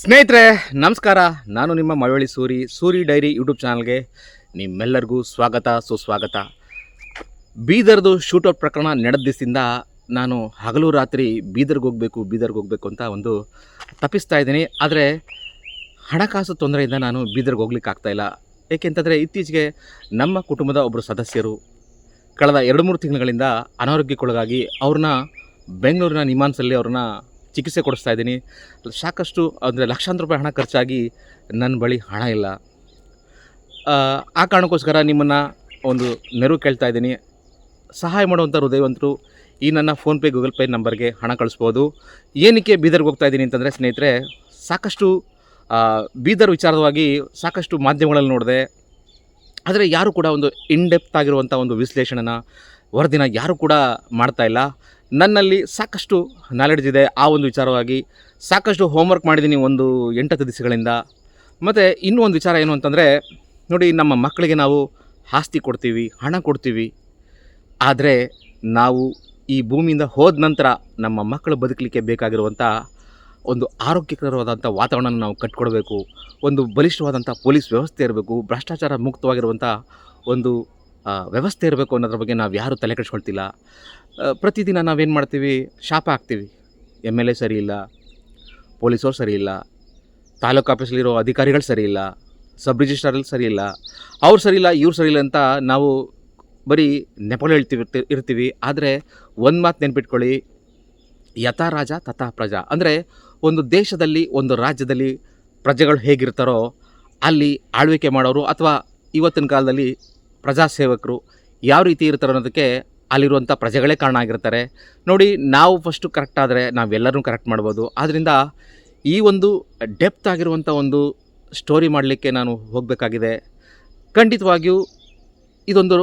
ಸ್ನೇಹಿತರೆ, ನಮಸ್ಕಾರ. ನಾನು ನಿಮ್ಮ ಮಳವಳ್ಳಿ ಸೂರಿ ಸೂರಿ ಡೈರಿ ಯೂಟ್ಯೂಬ್ ಚಾನಲ್ಗೆ ನಿಮ್ಮೆಲ್ಲರಿಗೂ ಸ್ವಾಗತ, ಸುಸ್ವಾಗತ. ಬೀದರ್ದು ಶೂಟೌಟ್ ಪ್ರಕರಣ ನಡೆದ ದಿವಸದಿಂದ ನಾನು ಹಗಲು ರಾತ್ರಿ ಬೀದರ್ಗೆ ಹೋಗಬೇಕು ಬೀದರ್ಗೆ ಹೋಗಬೇಕು ಅಂತ ಒಂದು ತಪ್ಪಿಸ್ತಾ ಇದ್ದೀನಿ. ಆದರೆ, ಹಣಕಾಸು ತೊಂದರೆಯಿಂದ ನಾನು ಬೀದರ್ಗೆ ಹೋಗ್ಲಿಕ್ಕೆ ಆಗ್ತಾಯಿಲ್ಲ ಏಕೆಂತಂದರೆ ಇತ್ತೀಚೆಗೆ ನಮ್ಮ ಕುಟುಂಬದ ಒಬ್ಬರು ಸದಸ್ಯರು ಕಳೆದ ಎರಡು ಮೂರು ತಿಂಗಳಿಂದ ಅನಾರೋಗ್ಯಕ್ಕೊಳಗಾಗಿ ಅವ್ರನ್ನ ಬೆಂಗಳೂರಿನ ನಿಮಾನ್ಸಲ್ಲಿ ಅವ್ರನ್ನ ಚಿಕಿತ್ಸೆ ಕೊಡಿಸ್ತಾ ಇದ್ದೀನಿ. ಸಾಕಷ್ಟು ಅಂದರೆ ಲಕ್ಷಾಂತರ ರೂಪಾಯಿ ಹಣ ಖರ್ಚಾಗಿ ನನ್ನ ಬಳಿ ಹಣ ಇಲ್ಲ. ಆ, ಕಾರಣಕ್ಕೋಸ್ಕರ ನಿಮ್ಮನ್ನು ಒಂದು ನೆರವು ಕೇಳ್ತಾ ಇದ್ದೀನಿ. ಸಹಾಯ ಮಾಡುವಂಥ ಹೃದಯವಂತರು ಈ ನನ್ನ ಫೋನ್ಪೇ ಗೂಗಲ್ ಪೇ ನಂಬರ್ಗೆ ಹಣ ಕಳಿಸ್ಬೋದು. ಏನಕ್ಕೆ ಬೀದರ್ಗೆ ಹೋಗ್ತಾ ಇದ್ದೀನಿ ಅಂತಂದರೆ ಸ್ನೇಹಿತರೆ ಸಾಕಷ್ಟು ಬೀದರ್ ವಿಚಾರವಾಗಿ ಸಾಕಷ್ಟು ಮಾಧ್ಯಮಗಳಲ್ಲಿ ನೋಡಿದೆ ಆದರೆ ಯಾರು ಕೂಡ ಒಂದು ಇನ್ಡೆಪ್ತ್ ಆಗಿರುವಂಥ ಒಂದು ವಿಶ್ಲೇಷಣೆನ ವರದಿನ ಯಾರು ಕೂಡ ಮಾಡ್ತಾ ಇಲ್ಲ. ನನ್ನಲ್ಲಿ ಸಾಕಷ್ಟು ನಾಲೆಡ್ಜ್ ಇದೆ. ಆ ಒಂದು ವಿಚಾರವಾಗಿ ಸಾಕಷ್ಟು ಹೋಮ್ವರ್ಕ್ ಮಾಡಿದ್ದೀನಿ ಒಂದು ಎಂಟತ್ತು ದಿವಸಗಳಿಂದ. ಮತ್ತು ಇನ್ನೂ ಒಂದು ವಿಚಾರ ಏನು ಅಂತಂದರೆ, ನೋಡಿ ನಮ್ಮ ಮಕ್ಕಳಿಗೆ ನಾವು ಆಸ್ತಿ ಕೊಡ್ತೀವಿ, ಹಣ ಕೊಡ್ತೀವಿ. ಆದರೆ ನಾವು ಈ ಭೂಮಿಯಿಂದ ಹೋದ ನಂತರ ನಮ್ಮ ಮಕ್ಕಳು ಬದುಕಲಿಕ್ಕೆ ಬೇಕಾಗಿರುವಂಥ ಒಂದು ಆರೋಗ್ಯಕರವಾದಂಥ ವಾತಾವರಣ ನಾವು ಕಟ್ಕೊಡಬೇಕು, ಒಂದು ಬಲಿಷ್ಠವಾದಂಥ ಪೊಲೀಸ್ ವ್ಯವಸ್ಥೆ ಇರಬೇಕು, ಭ್ರಷ್ಟಾಚಾರ ಮುಕ್ತವಾಗಿರುವಂಥ ಒಂದು ವ್ಯವಸ್ಥೆ ಇರಬೇಕು ಅನ್ನೋದ್ರ ಬಗ್ಗೆ ನಾವು ಯಾರೂ ತಲೆ ಕೆಡಿಸ್ಕೊಳ್ತಿಲ್ಲ. ಪ್ರತಿದಿನ ನಾವೇನು ಮಾಡ್ತೀವಿ? ಶಾಪ ಹಾಕ್ತೀವಿ. ಎಂ ಎಲ್ ಎ ಸರಿ ಇಲ್ಲ, ಪೊಲೀಸವ್ರು ಸರಿ ಇಲ್ಲ, ತಾಲೂಕು ಆಫೀಸಲ್ಲಿರೋ ಅಧಿಕಾರಿಗಳು ಸರಿ ಇಲ್ಲ, ಸಬ್ ರಿಜಿಸ್ಟ್ರಾರಲ್ಲಿ ಸರಿ ಇಲ್ಲ, ಅವ್ರು ಸರಿ ಇಲ್ಲ, ಇವ್ರು ಸರಿ ಇಲ್ಲ ಅಂತ ನಾವು ಬರೀ ನೆಪಗಳು ಹೇಳ್ತೀವಿ ಇರ್ತೀವಿ. ಆದರೆ ಒಂದು ಮಾತು ನೆನ್ಪಿಟ್ಕೊಳ್ಳಿ, ಯಥಾ ರಾಜ ತಥಾ ಪ್ರಜಾ. ಅಂದರೆ ಒಂದು ದೇಶದಲ್ಲಿ, ಒಂದು ರಾಜ್ಯದಲ್ಲಿ ಪ್ರಜೆಗಳು ಹೇಗಿರ್ತಾರೋ ಅಲ್ಲಿ ಆಳ್ವಿಕೆ ಮಾಡೋರು ಅಥವಾ ಇವತ್ತಿನ ಕಾಲದಲ್ಲಿ ಪ್ರಜಾಸೇವಕರು ಯಾವ ರೀತಿ ಇರ್ತಾರೋ ಅನ್ನೋದಕ್ಕೆ ಅಲ್ಲಿರುವಂಥ ಪ್ರಜೆಗಳೇ ಕಾರಣ ಆಗಿರ್ತಾರೆ. ನೋಡಿ, ನಾವು ಫಸ್ಟು ಕರೆಕ್ಟ್ ಆದರೆ ನಾವೆಲ್ಲರೂ ಕರೆಕ್ಟ್ ಮಾಡ್ಬೋದು. ಆದ್ದರಿಂದ ಈ ಒಂದು ಡೆಪ್ತ್ ಆಗಿರುವಂಥ ಒಂದು ಸ್ಟೋರಿ ಮಾಡಲಿಕ್ಕೆ ನಾನು ಹೋಗಬೇಕಾಗಿದೆ. ಖಂಡಿತವಾಗಿಯೂ ಇದೊಂದು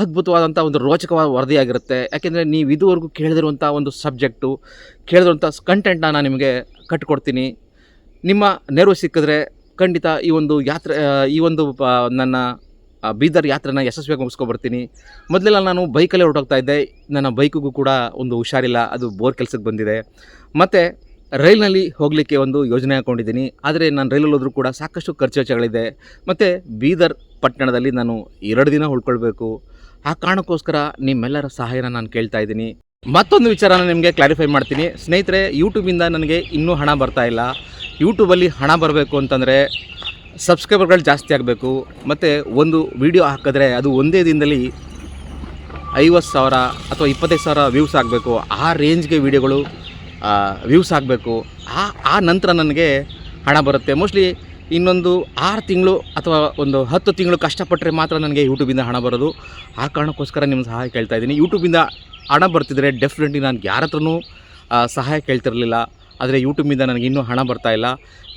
ಅದ್ಭುತವಾದಂಥ ಒಂದು ರೋಚಕವಾದ ವರದಿಯಾಗಿರುತ್ತೆ. ಯಾಕೆಂದರೆ ನೀವು ಇದುವರೆಗೂ ಕೇಳಿದಿರುವಂಥ ಒಂದು ಸಬ್ಜೆಕ್ಟು ಕೇಳಿದಿರುವಂಥ ಕಂಟೆಂಟ್ನ ನಾನು ನಿಮಗೆ ಕಟ್ಟಿಕೊಡ್ತೀನಿ ನಿಮ್ಮ ನೆರವು ಸಿಕ್ಕಿದ್ರೆ ಖಂಡಿತ ಈ ಒಂದು ಯಾತ್ರೆ ಈ ಒಂದು ನನ್ನ ಬೀದರ್ ಯಾತ್ರೆನ ಯಶಸ್ವಿಯಾಗಿ ಮುಗಿಸ್ಕೊಬರ್ತೀನಿ. ಮೊದಲೆಲ್ಲ ನಾನು ಬೈಕಲ್ಲೇ ಹೊರಟೋಗ್ತಾ ಇದ್ದೆ. ನನ್ನ ಬೈಕಿಗೂ ಕೂಡ ಒಂದು ಹುಷಾರಿಲ್ಲ. ಅದು ಬೋರ್ ಕೆಲಸಕ್ಕೆ ಬಂದಿದೆ. ಮತ್ತು ರೈಲ್ನಲ್ಲಿ ಹೋಗಲಿಕ್ಕೆ ಒಂದು ಯೋಜನೆ ಹಾಕ್ಕೊಂಡಿದ್ದೀನಿ ಆದರೆ ನಾನು ರೈಲಲ್ಲಿ ಹೋದರೂ ಕೂಡ ಸಾಕಷ್ಟು ಖರ್ಚು ವೆಚ್ಚಗಳಿದೆ. ಮತ್ತು ಬೀದರ್ ಪಟ್ಟಣದಲ್ಲಿ ನಾನು ಎರಡು ದಿನ ಉಳ್ಕೊಳ್ಬೇಕು. ಆ ಕಾರಣಕ್ಕೋಸ್ಕರ ನಿಮ್ಮೆಲ್ಲರ ಸಹಾಯನ ನಾನು ಕೇಳ್ತಾ ಇದ್ದೀನಿ. ಮತ್ತೊಂದು ವಿಚಾರನ ನಿಮಗೆ ಕ್ಲಾರಿಫೈ ಮಾಡ್ತೀನಿ. ಸ್ನೇಹಿತರೆ ಯೂಟ್ಯೂಬಿಂದ ನನಗೆ ಇನ್ನೂ ಹಣ ಬರ್ತಾ ಇಲ್ಲ. ಯೂಟ್ಯೂಬಲ್ಲಿ ಹಣ ಬರಬೇಕು ಅಂತಂದರೆ ಸಬ್ಸ್ಕ್ರೈಬರ್ಗಳು ಜಾಸ್ತಿ ಆಗಬೇಕು. ಮತ್ತು ಒಂದು ವಿಡಿಯೋ ಹಾಕಿದ್ರೆ ಅದು ಒಂದೇ ದಿನದಲ್ಲಿ ಐವತ್ತು ಸಾವಿರ ಅಥವಾ ಇಪ್ಪತ್ತೈದು ಸಾವಿರ ವ್ಯೂಸ್ ಆಗಬೇಕು. ಆ ರೇಂಜ್ಗೆ ವಿಡಿಯೋಗಳು ವ್ಯೂಸ್ ಆಗಬೇಕು. ಆ ಆ ನಂತರ ನನಗೆ ಹಣ ಬರುತ್ತೆ. ಮೋಸ್ಟ್ಲಿ ಇನ್ನೊಂದು ಆರು ತಿಂಗಳು ಅಥವಾ ಒಂದು ಹತ್ತು ತಿಂಗಳು ಕಷ್ಟಪಟ್ಟರೆ ಮಾತ್ರ ನನಗೆ ಯೂಟ್ಯೂಬಿಂದ ಹಣ ಬರೋದು. ಆ ಕಾರಣಕ್ಕೋಸ್ಕರ ನಿಮ್ಮ ಸಹಾಯ ಕೇಳ್ತಾ ಇದ್ದೀನಿ. ಯೂಟ್ಯೂಬಿಂದ ಹಣ ಬರ್ತಿದ್ರೆ ಡೆಫಿನೆಟ್ಲಿ ನಾನು ಯಾರ ಹತ್ರನೂ ಸಹಾಯ ಕೇಳ್ತಿರಲಿಲ್ಲ. ಆದರೆ ಯೂಟ್ಯೂಬಿಂದ ನನಗೆ ಇನ್ನೂ ಹಣ ಬರ್ತಾ ಇಲ್ಲ.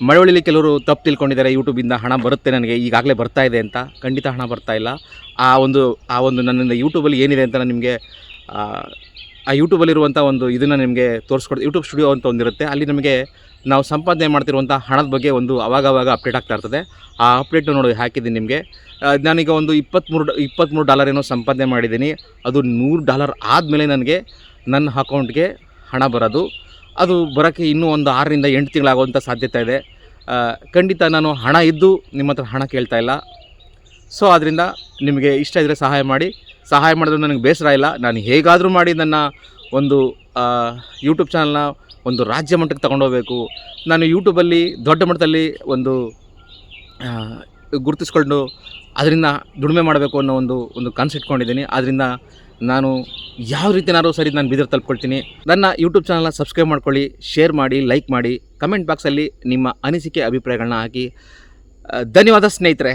ಮಳವಳ್ಳಿಲಿ ಕೆಲವರು ತಪ್ಪು ತಿಳ್ಕೊಂಡಿದ್ದಾರೆ ಯೂಟ್ಯೂಬಿಂದ ಹಣ ಬರುತ್ತೆ ನನಗೆ ಈಗಾಗಲೇ ಬರ್ತಾ ಇದೆ ಅಂತ. ಖಂಡಿತ ಹಣ ಬರ್ತಾ ಇಲ್ಲ. ಆ ಒಂದು ಆ ಒಂದು ನನ್ನಿಂದ ಯೂಟ್ಯೂಬಲ್ಲಿ ಏನಿದೆ ಅಂತ ನಾನು ನಿಮಗೆ ಆ, ಯೂಟ್ಯೂಬಲ್ಲಿರುವಂಥ ಒಂದು ಇದನ್ನು ನಿಮಗೆ ತೋರಿಸ್ಕೊಡ್ತೀನಿ ಯೂಟ್ಯೂಬ್ ಸ್ಟುಡಿಯೋ ಅಂತ ಒಂದಿರುತ್ತೆ. ಅಲ್ಲಿ ನಮಗೆ ನಾವು ಸಂಪಾದನೆ ಮಾಡ್ತಿರುವಂಥ ಹಣದ ಬಗ್ಗೆ ಒಂದು ಅವಾಗವಾಗ ಅಪ್ಡೇಟ್ ಆಗ್ತಾ ಇರ್ತದೆ. ಆ ಅಪ್ಡೇಟ್ ನೋಡಿ ಹಾಕಿದ್ದೀನಿ ನಿಮಗೆ. ನಾನೀಗ ಒಂದು ಇಪ್ಪತ್ತ್ಮೂರು ಇಪ್ಪತ್ತ್ಮೂರು ಡಾಲರ್ ಏನೋ ಸಂಪಾದನೆ ಮಾಡಿದ್ದೀನಿ. ಅದು ನೂರು ಡಾಲರ್ ಆದಮೇಲೆ ನನಗೆ ನನ್ನ ಅಕೌಂಟ್ಗೆ ಹಣ ಬರೋದು. ಅದು ಬರೋಕ್ಕೆ ಇನ್ನೂ ಒಂದು ಆರರಿಂದ ಎಂಟು ತಿಂಗಳಾಗುವಂಥ ಸಾಧ್ಯತೆ ಇದೆ. ಖಂಡಿತ ನಾನು ಹಣ ಇದ್ದು ನಿಮ್ಮ ಹತ್ರ ಹಣ ಕೇಳ್ತಾ ಇಲ್ಲ. ಸೊ ಆದ್ದರಿಂದ ನಿಮಗೆ ಇಷ್ಟ ಇದ್ದರೆ ಸಹಾಯ ಮಾಡಿ. ಸಹಾಯ ಮಾಡಿದ್ರೆ ನನಗೆ ಬೇಸರ ಇಲ್ಲ. ನಾನು ಹೇಗಾದರೂ ಮಾಡಿ ನನ್ನ ಒಂದು ಯೂಟ್ಯೂಬ್ ಚಾನಲ್ನ ಒಂದು ರಾಜ್ಯ ಮಟ್ಟಕ್ಕೆ ತಗೊಂಡೋಗ್ಬೇಕು ನಾನು ಯೂಟ್ಯೂಬಲ್ಲಿ ದೊಡ್ಡ ಮಟ್ಟದಲ್ಲಿ ಒಂದು ಗುರುತಿಸ್ಕೊಂಡು ಅದರಿಂದ ದುಡಿಮೆ ಮಾಡಬೇಕು ಅನ್ನೋ ಒಂದು ಒಂದು ಕನಸು ಇಟ್ಕೊಂಡಿದ್ದೀನಿ. ಆದ್ದರಿಂದ ನಾನು ಯಾವ ರೀತಿನಾದ್ರೂ ಸರಿ ನಾನು ಬಿದಿರು ತಲುಪ್ಕೊಳ್ತೀನಿ. ನನ್ನ ಯೂಟ್ಯೂಬ್ ಚಾನಲ್ನ ಸಬ್ಸ್ಕ್ರೈಬ್ ಮಾಡ್ಕೊಳ್ಳಿ ಶೇರ್ ಮಾಡಿ ಲೈಕ್ ಮಾಡಿ ಕಮೆಂಟ್ ಬಾಕ್ಸಲ್ಲಿ ನಿಮ್ಮ ಅನಿಸಿಕೆ, ಅಭಿಪ್ರಾಯಗಳನ್ನ ಹಾಕಿ. ಧನ್ಯವಾದ ಸ್ನೇಹಿತರೆ.